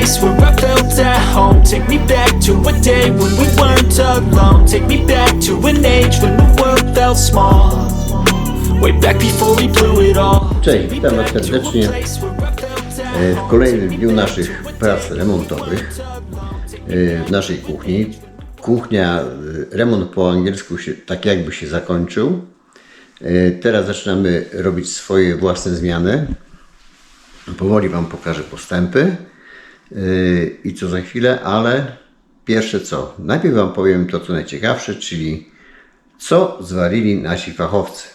place where I felt at home. Take me back to a day when we weren't alone. Take me back to an age when the world felt small. Way back before we blew it all. Cześć, witam Was serdecznie. e, w kolejnym dniu naszych prac remontowych e, w naszej kuchni. Kuchnia, e, remont po angielsku się, tak jakby się zakończył. Teraz zaczynamy robić swoje własne zmiany. Powoli Wam pokażę postępy i co za chwilę, ale pierwsze co? Najpierw Wam powiem to, co najciekawsze, czyli co zwalili nasi fachowcy.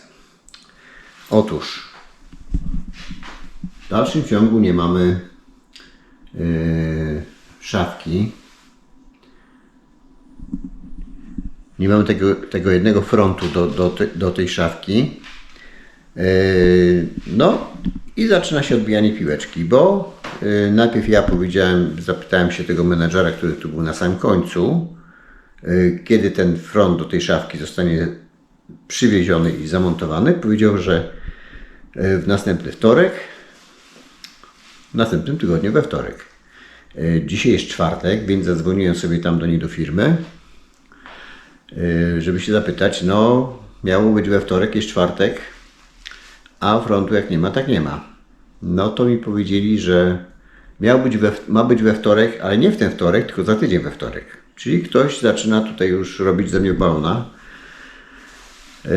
Otóż w dalszym ciągu nie mamy yy, szafki. Nie mamy tego, tego jednego frontu do, do, do tej szafki. Yy, no i zaczyna się odbijanie piłeczki, bo yy, najpierw ja powiedziałem, zapytałem się tego menedżera, który tu był na samym końcu, yy, kiedy ten front do tej szafki zostanie przywieziony i zamontowany. Powiedział, że yy, w następny wtorek w następnym tygodniu we wtorek. Dzisiaj jest czwartek, więc zadzwoniłem sobie tam do niej do firmy, żeby się zapytać, no miało być we wtorek, jest czwartek, a frontu jak nie ma, tak nie ma. No to mi powiedzieli, że miał być we, ma być we wtorek, ale nie w ten wtorek, tylko za tydzień we wtorek. Czyli ktoś zaczyna tutaj już robić ze mnie balona. Yy,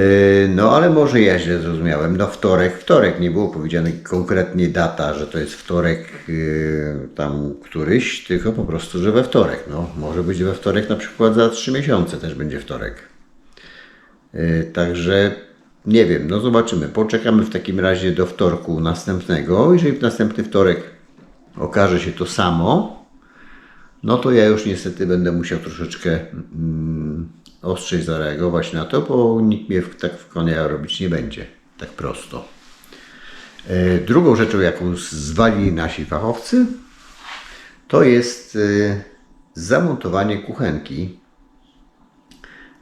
No ale może ja źle zrozumiałem. No wtorek, wtorek, nie było powiedziane konkretnie data, że to jest wtorek yy, tam któryś, tylko po prostu, że we wtorek. No może być we wtorek na przykład za trzy miesiące też będzie wtorek. Yy, Także nie wiem, no zobaczymy. Poczekamy w takim razie do wtorku następnego. Jeżeli w następny wtorek okaże się to samo, no to ja już niestety będę musiał troszeczkę mm, ostrzej zareagować na to, bo nikt mnie w, tak w konia robić nie będzie. Tak prosto. E, Drugą rzeczą, jaką zwalili nasi fachowcy, to jest e, zamontowanie kuchenki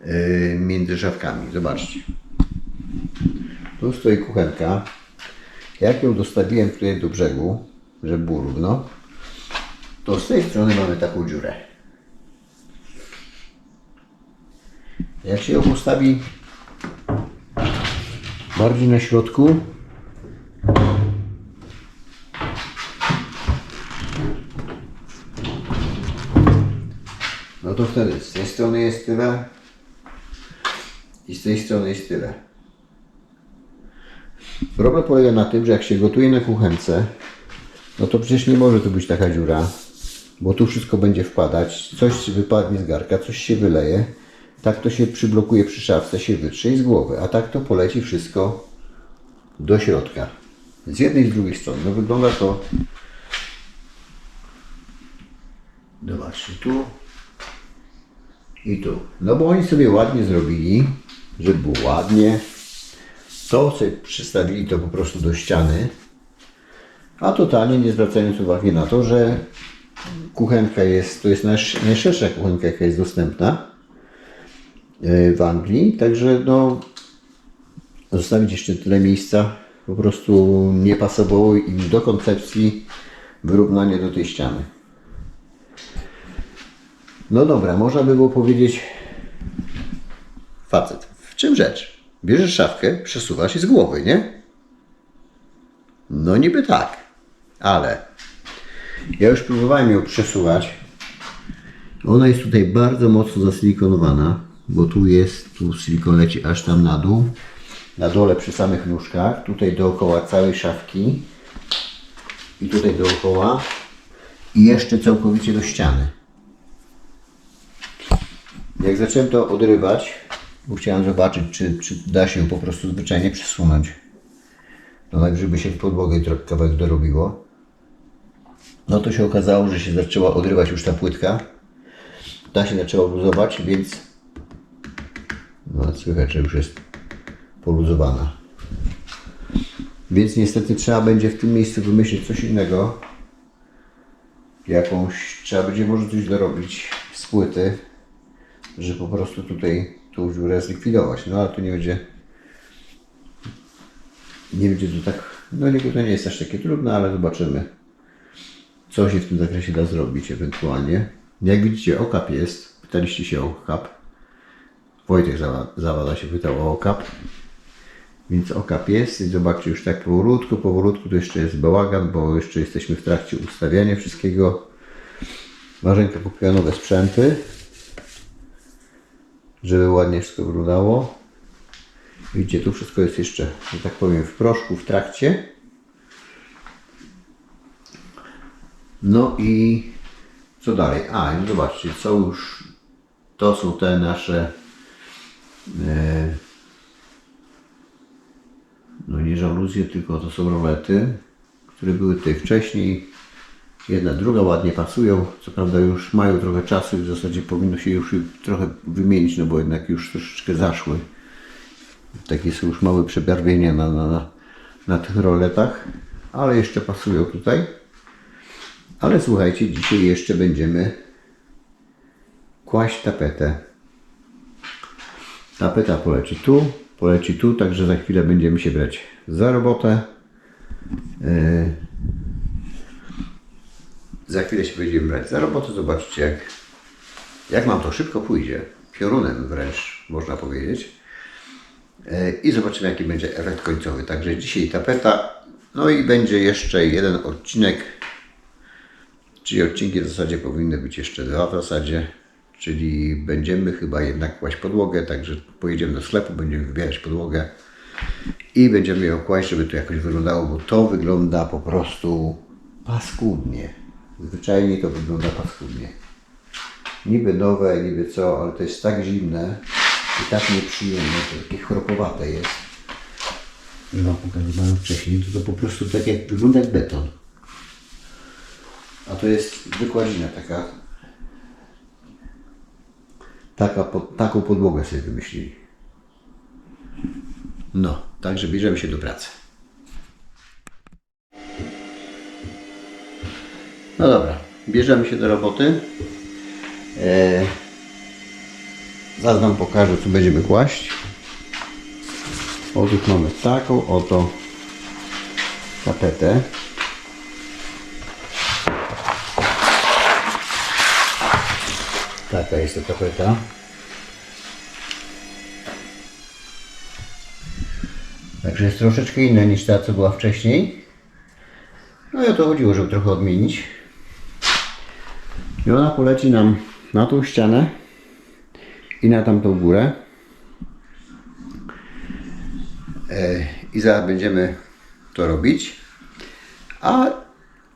e, między szafkami. Zobaczcie. Tu stoi kuchenka. Jak ją dostawiłem tutaj do brzegu, żeby było równo, to z tej strony mamy taką dziurę. Jak się ją postawi bardziej na środku, no to wtedy z tej strony jest tyle i z tej strony jest tyle. Problem polega na tym, że jak się gotuje na kuchence, no to przecież nie może tu być taka dziura, bo tu wszystko będzie wpadać, coś wypadnie z garka, coś się wyleje, tak to się przyblokuje przy szafce, się wytrze i z głowy, a tak to poleci wszystko do środka. Z jednej i z drugiej strony. No wygląda to Zobaczcie, tu i tu. No bo oni sobie ładnie zrobili, żeby było ładnie. To sobie przystawili to po prostu do ściany, a totalnie nie zwracając uwagi na to, że kuchenka jest, to jest najszersza kuchenka, jaka jest dostępna e, w Anglii, także no zostawić jeszcze tyle miejsca po prostu nie pasowało im do koncepcji wyrównania do tej ściany. No dobra, można by było powiedzieć facet, w czym rzecz? Bierzesz szafkę, przesuwasz i z głowy, nie? No niby tak, ale ja już próbowałem ją przesuwać. Ona jest tutaj bardzo mocno zasilikonowana, bo tu jest, tu silikon leci aż tam na dół. Na dole przy samych nóżkach, tutaj dookoła całej szafki i tutaj dookoła i jeszcze całkowicie do ściany. Jak zacząłem to odrywać, bo chciałem zobaczyć, czy, czy da się po prostu zwyczajnie przesunąć. No tak, żeby się w podłogę kawałek dorobiło. No to się okazało, że się zaczęła odrywać już ta płytka. Ta się zaczęła luzować, więc no słychać, że już jest poluzowana. Więc niestety trzeba będzie w tym miejscu wymyślić coś innego. Jakąś, trzeba będzie może coś dorobić z płyty, że po prostu tutaj tą dziurę zlikwidować. No ale to nie będzie nie będzie to tak, no nie, to nie jest aż takie trudne, ale zobaczymy co się w tym zakresie da zrobić ewentualnie. Jak widzicie, okap jest. Pytaliście się o okap. Wojtek Zawa- Zawada się pytał o okap. Więc okap jest i zobaczcie już tak powolutku, powolutku to jeszcze jest bałagan, bo jeszcze jesteśmy w trakcie ustawiania wszystkiego. Marzenka kupiła nowe sprzęty, żeby ładnie wszystko wyglądało. Widzicie, tu wszystko jest jeszcze, że tak powiem, w proszku, w trakcie. No i co dalej? A, i zobaczcie, co już to są te nasze e, no nie żaluzje, tylko to są rolety, które były tutaj wcześniej. Jedna, druga ładnie pasują. Co prawda już mają trochę czasu i w zasadzie powinno się już trochę wymienić, no bo jednak już troszeczkę zaszły. Takie są już małe przebarwienia na, na, na, na tych roletach, ale jeszcze pasują tutaj. Ale słuchajcie, dzisiaj jeszcze będziemy kłaść tapetę. Tapeta poleci tu, poleci tu, także za chwilę będziemy się brać za robotę. Yy, za chwilę się będziemy brać za robotę. Zobaczcie, jak, jak nam to szybko pójdzie. Piorunem wręcz, można powiedzieć. Yy, I zobaczymy, jaki będzie efekt końcowy. Także dzisiaj tapeta. No i będzie jeszcze jeden odcinek. Czyli odcinki w zasadzie powinny być jeszcze dwa w zasadzie. Czyli będziemy chyba jednak kłaść podłogę, także pojedziemy do sklepu, będziemy wybierać podłogę i będziemy ją kłaść, żeby to jakoś wyglądało, bo to wygląda po prostu paskudnie. Zwyczajnie to wygląda paskudnie. Niby nowe, niby co, ale to jest tak zimne i tak nieprzyjemne, to takie chropowate jest. No, pokazywałem wcześniej, to, to po prostu tak jak wygląda jak beton. A to jest wykładzina taka. Taka, pod, taką podłogę sobie wymyślili. No, także bierzemy się do pracy. No dobra, bierzemy się do roboty. E, zaraz Wam pokażę, co będziemy kłaść. Otóż mamy taką oto tapetę. Taka jest ta tapeta. Także jest troszeczkę inna niż ta, co była wcześniej. No i o to chodziło, żeby trochę odmienić. I ona poleci nam na tą ścianę i na tamtą górę. E, I zaraz będziemy to robić. A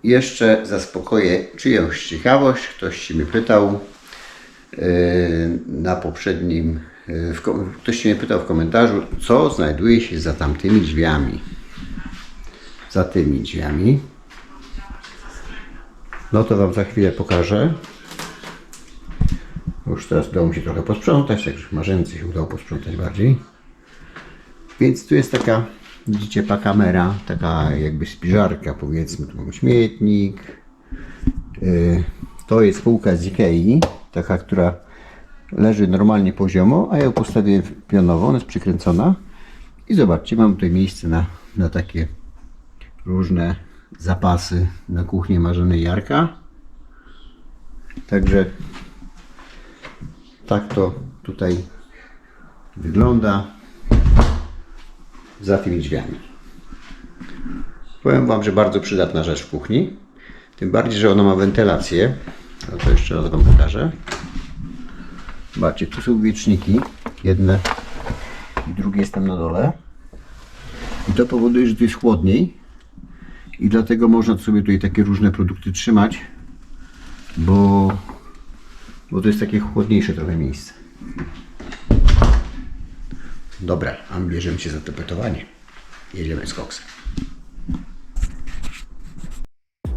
jeszcze zaspokoję czyjąś ciekawość. Ktoś się mnie pytał e, na poprzednim. e, ktoś się mnie pytał w komentarzu, co znajduje się za tamtymi drzwiami. Za tymi drzwiami. No to Wam za chwilę pokażę. Już teraz udało mi się trochę posprzątać, także Marzence się udało posprzątać bardziej. Więc tu jest taka, widzicie, ta kamera, taka jakby spiżarka powiedzmy, tu mamy śmietnik. Yy, to jest półka z Ikei, taka, która leży normalnie poziomo, a ja ją postawię pionowo, ona jest przykręcona. I zobaczcie, mam tutaj miejsce na, na takie różne zapasy na kuchnię marzonej Jarka. Także tak to tutaj wygląda za tymi drzwiami. Powiem Wam, że bardzo przydatna rzecz w kuchni. Tym bardziej, że ona ma wentylację. No to jeszcze raz Wam pokażę. Zobaczcie, tu są wieczniki. Jedne i drugie jest tam na dole. I to powoduje, że tu jest chłodniej. I dlatego można sobie tutaj takie różne produkty trzymać, bo, bo to jest takie chłodniejsze trochę miejsce. Dobra, a my bierzemy się za tapetowanie. Jedziemy z koksem.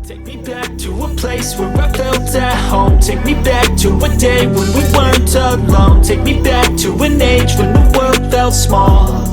Take me back to a place where I felt at home. Take me back to a day when we weren't alone. Take me back to an age when the world felt small.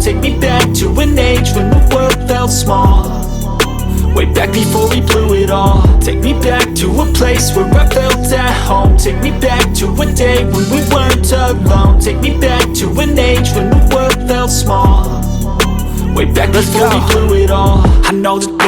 Take me back to an age when the world felt small. Way back before we blew it all. Take me back to a place where I felt at home. Take me back to a day when we weren't alone. Take me back to an age when the world felt small. Way back before we blew it all. I know that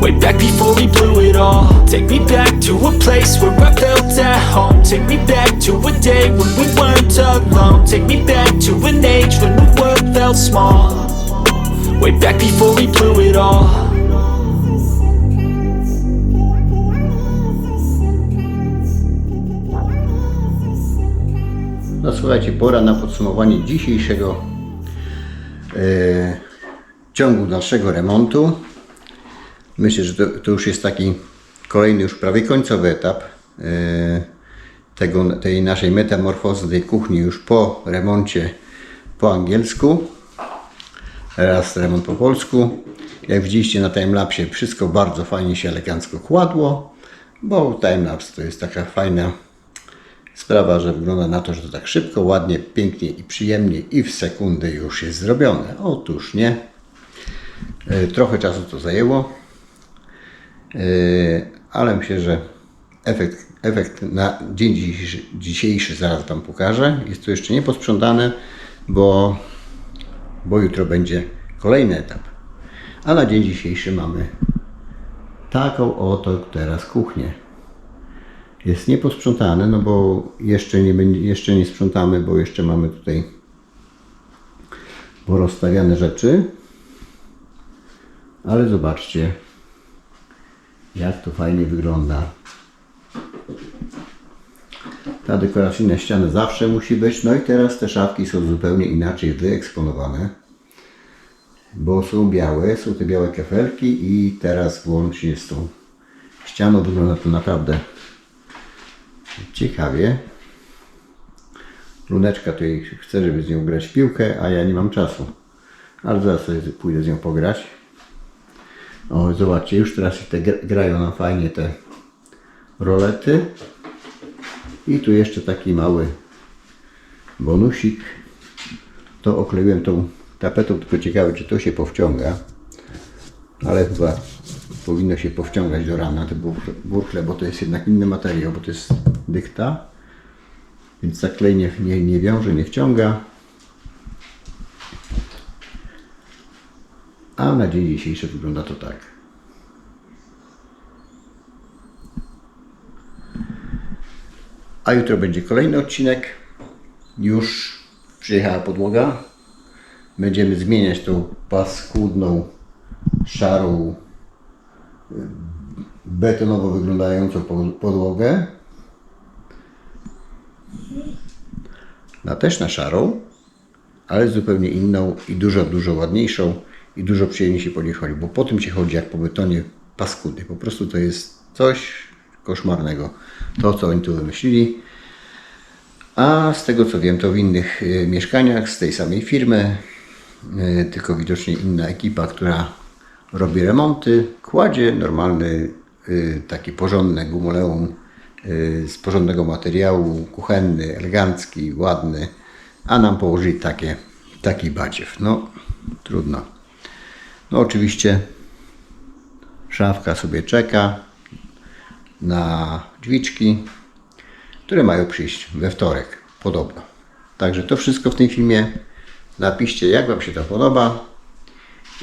Way back before we blew it all. Take me back to a place where I felt at home. Take me back to a day when we weren't alone. Take me back to an age when the world felt small. Way back before we blew it all. No słuchajcie, pora na podsumowanie dzisiejszego e, ciągu dalszego remontu. Myślę, że to, to już jest taki kolejny, już prawie końcowy etap e, tego, tej naszej metamorfozy tej kuchni już po remoncie po angielsku. Raz remont po polsku. Jak widzieliście na timelapsie, wszystko bardzo fajnie się elegancko kładło, bo timelapse to jest taka fajna sprawa, że wygląda na to, że to tak szybko, ładnie, pięknie i przyjemnie i w sekundę już jest zrobione. Otóż nie. E, Trochę czasu to zajęło, ale myślę, że efekt, efekt na dzień dzisiejszy, dzisiejszy zaraz Wam pokażę. Jest to jeszcze nie posprzątane, bo, bo jutro będzie kolejny etap. A na dzień dzisiejszy mamy taką oto teraz kuchnię jest nieposprzątane, no bo jeszcze nie, jeszcze nie sprzątamy, bo jeszcze mamy tutaj porozstawiane rzeczy. Ale zobaczcie, jak to fajnie wygląda. Ta dekoracyjna ściana zawsze musi być. No i teraz te szafki są zupełnie inaczej wyeksponowane, bo są białe, są te białe kafelki i teraz włącznie z tą ścianą wygląda to naprawdę ciekawie. Luneczka tutaj chce, żeby z nią grać w piłkę, a ja nie mam czasu. Ale zaraz sobie pójdę z nią pograć. O, zobaczcie, już teraz te gra- grają nam fajnie te rolety. I tu jeszcze taki mały bonusik. To okleiłem tą tapetą, tylko ciekawe, czy to się powciąga. Ale chyba powinno się powciągać do rana te burchle, bo to jest jednak inny materiał, bo to jest dykta. Więc tak klej nie, nie wiąże, nie wciąga. A na dzień dzisiejszy wygląda to tak. A jutro będzie kolejny odcinek. Już przyjechała podłoga. Będziemy zmieniać tą paskudną, szarą betonowo wyglądającą po- podłogę. Na też na szarą, ale zupełnie inną i dużo, dużo ładniejszą i dużo przyjemniej się po niej chodzi, bo po tym się chodzi jak po betonie paskudy. Po prostu to jest coś koszmarnego. To, co oni tu wymyślili. A z tego co wiem, to w innych y, mieszkaniach z tej samej firmy, y, tylko widocznie inna ekipa, która robi remonty, kładzie normalny, y, taki porządny gumoleum z porządnego materiału, kuchenny, elegancki, ładny, a nam położyli takie, taki badziew. No, trudno. No oczywiście szafka sobie czeka na drzwiczki, które mają przyjść we wtorek, podobno. Także to wszystko w tym filmie. Napiszcie, jak Wam się to podoba.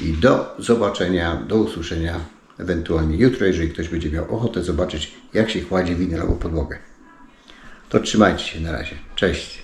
I do zobaczenia, do usłyszenia ewentualnie jutro, jeżeli ktoś będzie miał ochotę zobaczyć, jak się kładzie winylową podłogę. To trzymajcie się na razie. Cześć.